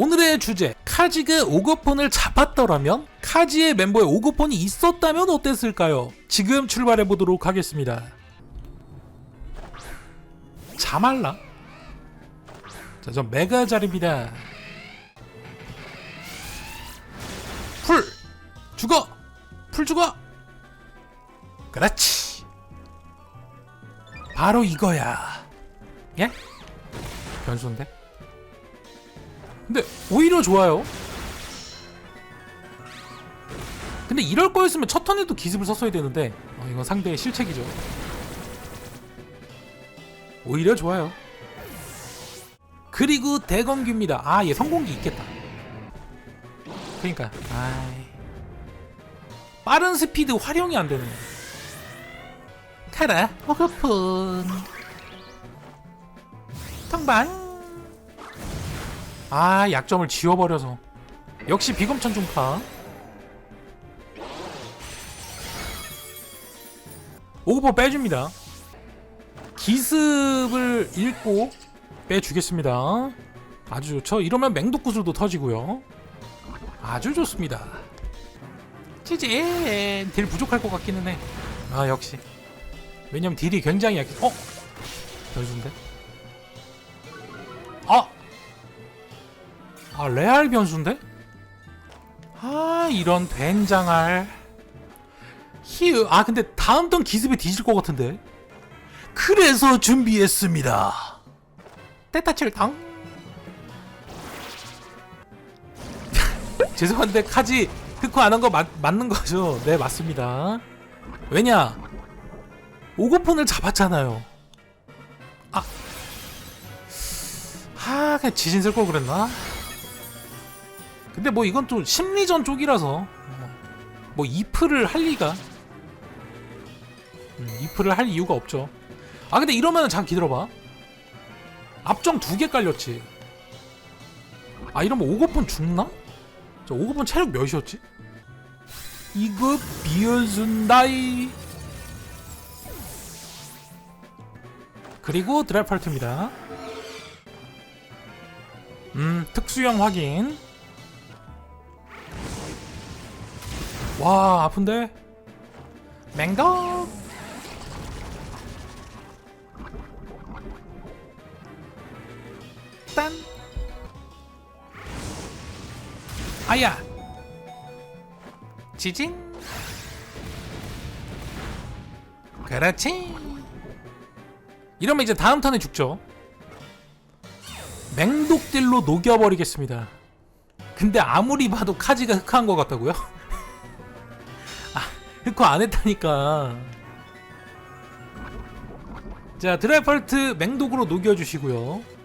오늘의 주제 카지가 오거폰을 잡았더라면 카지의 멤버에 오거폰이 있었다면 어땠을까요? 지금 출발해 보도록 하겠습니다. 자말라. 자, 전 메가잘입니다. 풀 죽어 풀 죽어. 그렇지. 바로 이거야. 예? 변수인데? 근데 오히려 좋아요. 근데 이럴 거였으면 첫 턴에도 기습을 썼어야 되는데 어, 이건 상대의 실책이죠. 오히려 좋아요. 그리고 대검규입니다. 아, 얘 성공기 있겠다. 그러니까, 아이. 빠른 스피드 활용이 안 되네. 카라, 호그폰. 통방. 아, 약점을 지워버려서. 역시 비검천 중파. 오그포 빼줍니다. 기습을 읽고 빼주겠습니다. 아주 좋죠. 이러면 맹독구슬도 터지고요. 아주 좋습니다. 찌진 딜 부족할 것 같기는 해. 아 역시. 왜냐면 딜이 굉장히 약해. 어? 변수인데? 아 레알 변수인데? 아 이런 된장알. 히읗. 아 근데 다음 턴 기습에 뒤질 것 같은데. 그래서 준비했습니다. 때타칠당. 죄송한데 카지 흑호 안 한 거 맞는 거죠? 네 맞습니다. 왜냐? 오고폰을 잡았잖아요. 아, 하, 그냥 지진 쓸 걸 그랬나? 근데 뭐 이건 또 심리전 쪽이라서 뭐 이프를 할 리가 음, 이프를 할 이유가 없죠. 아 근데 이러면은 잠깐 기다려봐. 앞정 두 개 깔렸지. 아 이러면 오고폰 죽나? 저 오고폰 체력 몇이었지? 이거 비어준다이. 그리고 드라이팔트입니다. 음 특수형 확인. 와 아픈데? 맹덕. 딴 아야 지진 그렇지 이러면 이제 다음 턴에 죽죠 맹독딜로 녹여버리겠습니다 근데 아무리 봐도 카지가 흑화한 것 같다고요? 아 흑화 안 했다니까 자 드라이펄트 맹독으로 녹여주시고요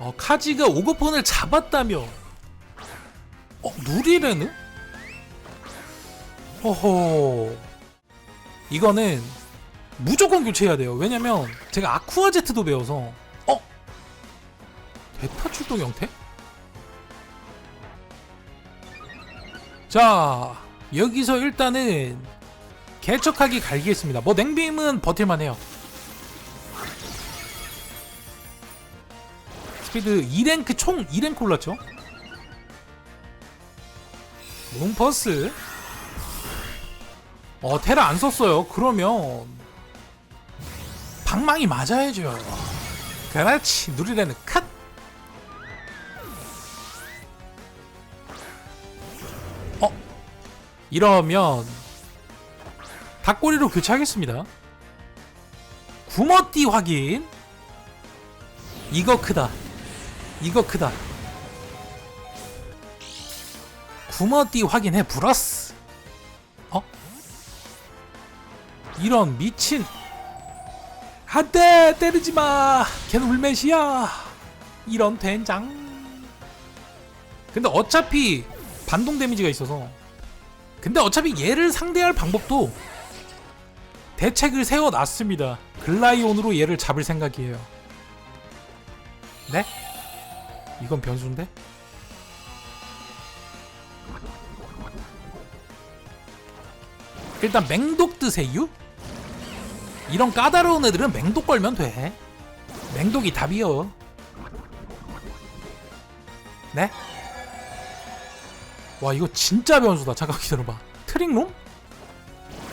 어, 카지가 오거폰을 잡았다며. 어, 누리레는? 허허. 이거는 무조건 교체해야 돼요. 왜냐면 제가 아쿠아 제트도 배워서 어? 대타 출동 형태? 자, 여기서 일단은 개척하기 갈기겠습니다. 뭐 냉빔은 버틸만 해요. 스피드 2랭크 총 2랭크 올랐죠? 롱퍼스? 어 테라 안 썼어요. 그러면 방망이 맞아야죠. 그렇지 누리레는 컷 이러면 닭꼬리로 교체하겠습니다 구머띠 확인 이거 크다 이거 크다. 구머띠 확인해 불었어. 어? 이런 미친. 한대 때리지 마. 걔는 울메시야. 이런 된장. 근데 어차피 반동 데미지가 있어서. 근데 어차피 얘를 상대할 방법도 대책을 세워놨습니다. 글라이온으로 얘를 잡을 생각이에요. 네? 이건 변수인데? 일단 맹독 드세요? 이런 까다로운 애들은 맹독 걸면 돼. 맹독이 답이요. 네? 와 이거 진짜 변수다. 잠깐 기다려봐. 트릭룸?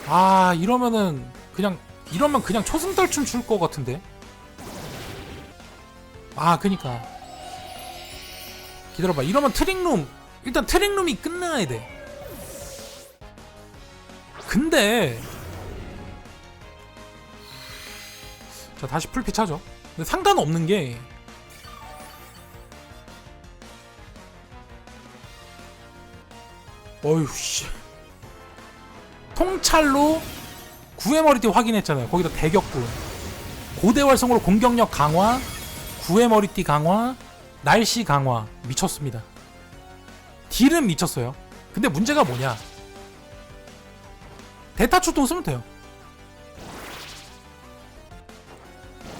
아 이러면은 그냥 이러면 그냥 초승달춤 출 것 같은데? 아 그니까. 기다려봐. 이러면 트릭룸 일단 트릭룸이 끝나야 돼. 근데 자 다시 풀피 차죠. 근데 상관 없는 게 어휴 씨. 통찰로 구의 머리띠 확인했잖아요. 거기다 대격구. 고대활성으로 공격력 강화 구의 머리띠 강화 날씨 강화 미쳤습니다. 딜은 미쳤어요. 근데 문제가 뭐냐? 대타 출동 쓰면 돼요.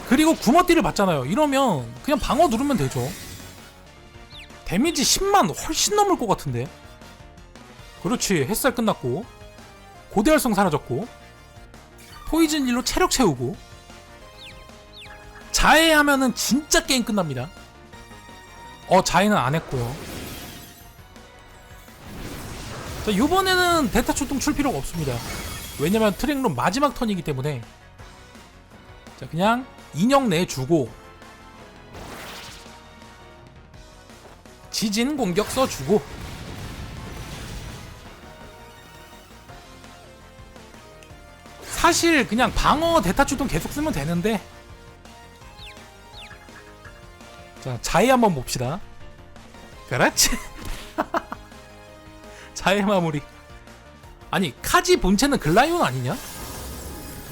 그리고 구머띠를 받잖아요. 이러면 그냥 방어 누르면 되죠. 데미지 10만 훨씬 넘을 것 같은데 그렇지 햇살 끝났고. 고대활성 사라졌고. 포이즌 일로 체력 채우고. 자해하면은 진짜 게임 끝납니다. 어 자해는 안 했고요. 자 이번에는 대타 출동 출 필요가 없습니다. 왜냐면 트랙룸 마지막 턴이기 때문에. 자 그냥 인형 내주고. 지진 공격 써주고 사실 그냥 방어 대타 출동 계속 쓰면 되는데. 자 자해 한번 봅시다. 그렇지. 자해 마무리. 아니 카지 본체는 글라이온 아니냐?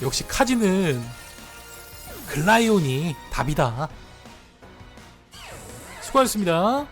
역시 카지는 글라이온이 답이다. 수고하셨습니다